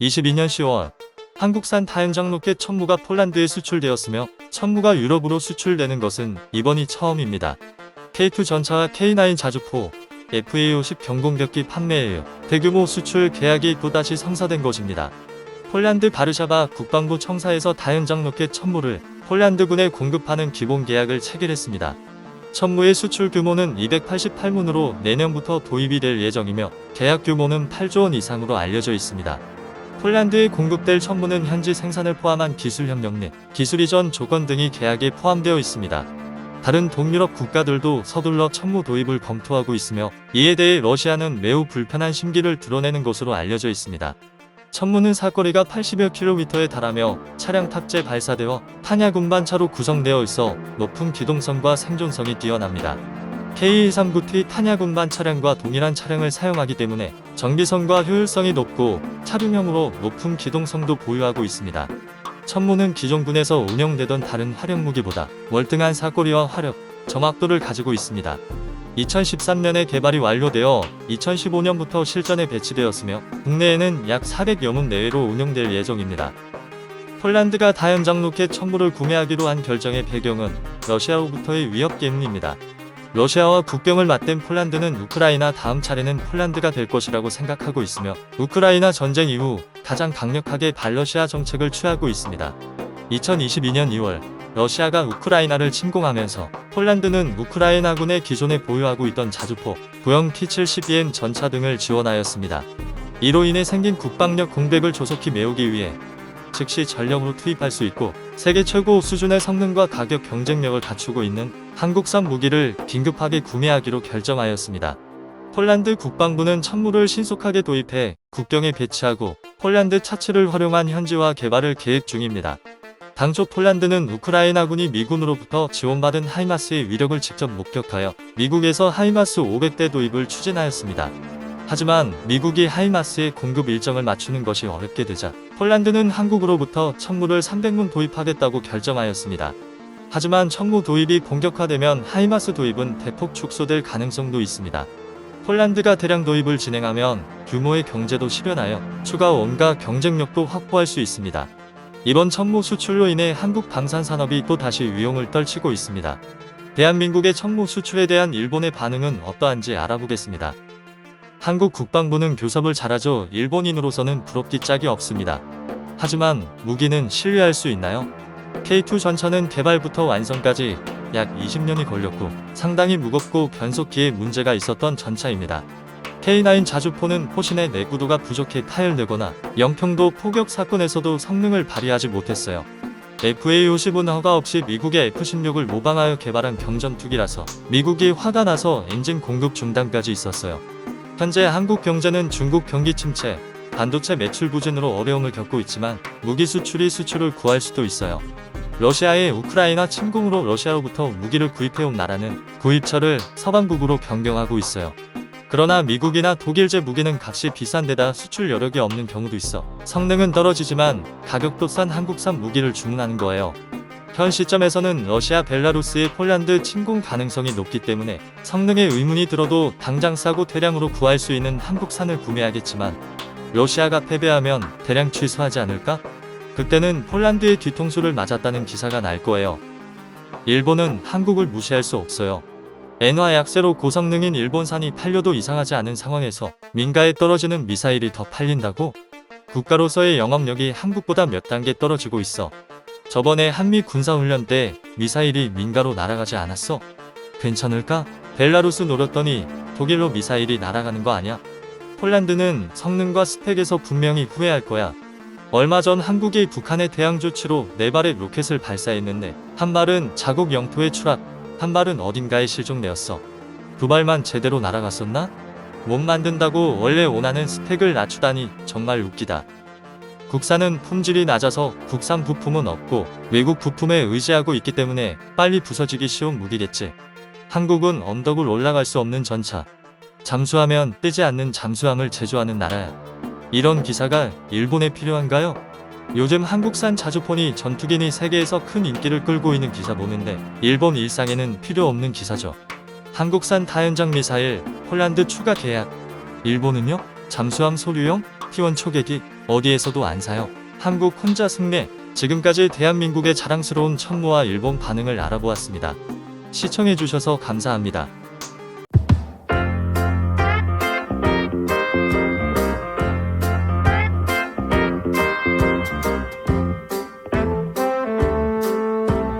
22년 10월 한국산 다연장 로켓 천무가 폴란드에 수출되었으며 천무가 유럽으로 수출되는 것은 이번이 처음입니다. K2 전차와 K9 자주포, FA50 경공격기 판매예요. 대규모 수출 계약이 또다시 성사된 것입니다. 폴란드 바르샤바 국방부 청사에서 다연장 로켓 천무를 폴란드군에 공급하는 기본 계약을 체결했습니다. 천무의 수출 규모는 288문으로 내년부터 도입이 될 예정이며 계약 규모는 8조 원 이상으로 알려져 있습니다. 폴란드에 공급될 천무는 현지 생산을 포함한 기술 협력 및 기술 이전 조건 등이 계약에 포함되어 있습니다. 다른 동유럽 국가들도 서둘러 천무 도입을 검토하고 있으며 이에 대해 러시아는 매우 불편한 심기를 드러내는 것으로 알려져 있습니다. 천무는 사거리가 80여 킬로미터에 달하며 차량 탑재 발사대와 탄약 운반차로 구성되어 있어 높은 기동성과 생존성이 뛰어납니다. K139T 탄약 운반 차량과 동일한 차량을 사용하기 때문에 정비성과 효율성이 높고 차륜형으로 높은 기동성도 보유하고 있습니다. 천무는 기존군에서 운영되던 다른 활용 무기보다 월등한 사거리와 화력, 정확도를 가지고 있습니다. 2013년에 개발이 완료되어 2015년부터 실전에 배치되었으며 국내에는 약 400여 문 내외로 운영될 예정입니다. 폴란드가 다연장 로켓 천무를 구매하기로 한 결정의 배경은 러시아로부터의 위협 때문입니다. 러시아와 국경을 맞댄 폴란드는 우크라이나 다음 차례는 폴란드가 될 것이라고 생각하고 있으며 우크라이나 전쟁 이후 가장 강력하게 반러시아 정책을 취하고 있습니다. 2022년 2월 러시아가 우크라이나를 침공하면서 폴란드는 우크라이나군의 기존에 보유하고 있던 자주포, 구형 T-72M 전차 등을 지원하였습니다. 이로 인해 생긴 국방력 공백을 조속히 메우기 위해 즉시 전력으로 투입할 수 있고 세계 최고 수준의 성능과 가격 경쟁력을 갖추고 있는 한국산 무기를 긴급하게 구매하기로 결정하였습니다. 폴란드 국방부는 천무를 신속하게 도입해 국경에 배치하고 폴란드 차체를 활용한 현지화 개발을 계획 중입니다. 당초 폴란드는 우크라이나군이 미군으로부터 지원받은 하이마스의 위력을 직접 목격하여 미국에서 하이마스 500대 도입을 추진하였습니다. 하지만 미국이 하이마스의 공급 일정을 맞추는 것이 어렵게 되자 폴란드는 한국으로부터 천무를 300문 도입하겠다고 결정하였습니다. 하지만 천무 도입이 본격화되면 하이마스 도입은 대폭 축소될 가능성도 있습니다. 폴란드가 대량 도입을 진행하면 규모의 경제도 실현하여 추가 원가 경쟁력도 확보할 수 있습니다. 이번 천무 수출로 인해 한국 방산 산업이 또 다시 위용을 떨치고 있습니다. 대한민국의 천무 수출에 대한 일본의 반응은 어떠한지 알아보겠습니다. 한국 국방부는 교섭을 잘하죠. 일본인으로서는 부럽기 짝이 없습니다. 하지만 무기는 신뢰할 수 있나요? K2 전차는 개발부터 완성까지 약 20년이 걸렸고 상당히 무겁고 변속기에 문제가 있었던 전차입니다. K9 자주포는 포신의 내구도가 부족해 타열되거나 영평도 포격 사건에서도 성능을 발휘하지 못했어요. FA50은 허가 없이 미국의 F16을 모방하여 개발한 경전투기라서 미국이 화가 나서 엔진 공급 중단까지 있었어요. 현재 한국 경제는 중국 경기 침체, 반도체 매출 부진으로 어려움을 겪고 있지만 무기 수출이 수출을 구할 수도 있어요. 러시아의 우크라이나 침공으로 러시아로부터 무기를 구입해온 나라는 구입처를 서방국으로 변경하고 있어요. 그러나 미국이나 독일제 무기는 값이 비싼 데다 수출 여력이 없는 경우도 있어 성능은 떨어지지만 가격도 싼 한국산 무기를 주문하는 거예요. 현 시점에서는 러시아 벨라루스의 폴란드 침공 가능성이 높기 때문에 성능에 의문이 들어도 당장 싸고 대량으로 구할 수 있는 한국산을 구매하겠지만 러시아가 패배하면 대량 취소하지 않을까? 그때는 폴란드의 뒤통수를 맞았다는 기사가 날 거예요. 일본은 한국을 무시할 수 없어요. 엔화 약세로 고성능인 일본산이 팔려도 이상하지 않은 상황에서 민가에 떨어지는 미사일이 더 팔린다고? 국가로서의 영업력이 한국보다 몇 단계 떨어지고 있어. 저번에 한미 군사훈련 때 미사일이 민가로 날아가지 않았어? 괜찮을까? 벨라루스 노렸더니 독일로 미사일이 날아가는 거 아니야? 폴란드는 성능과 스펙에서 분명히 후회할 거야. 얼마 전 한국이 북한의 대항 조치로 네 발의 로켓을 발사했는데 한 발은 자국 영토에 추락, 한 발은 어딘가에 실종되었어. 두 발만 제대로 날아갔었나? 못 만든다고 원래 원하는 스펙을 낮추다니 정말 웃기다. 국산은 품질이 낮아서 국산 부품은 없고 외국 부품에 의지하고 있기 때문에 빨리 부서지기 쉬운 무기겠지. 한국은 언덕을 올라갈 수 없는 전차. 잠수하면 뜨지 않는 잠수함을 제조하는 나라야. 이런 기사가 일본에 필요한가요? 요즘 한국산 자주폰이 전투기니 세계에서 큰 인기를 끌고 있는 기사 보는데 일본 일상에는 필요 없는 기사죠. 한국산 다연장 미사일, 폴란드 추가 계약. 일본은요? 잠수함 소류용, T1 초계기, 어디에서도 안 사요. 한국 혼자 승리. 지금까지 대한민국의 자랑스러운 천무와 일본 반응을 알아보았습니다. 시청해주셔서 감사합니다.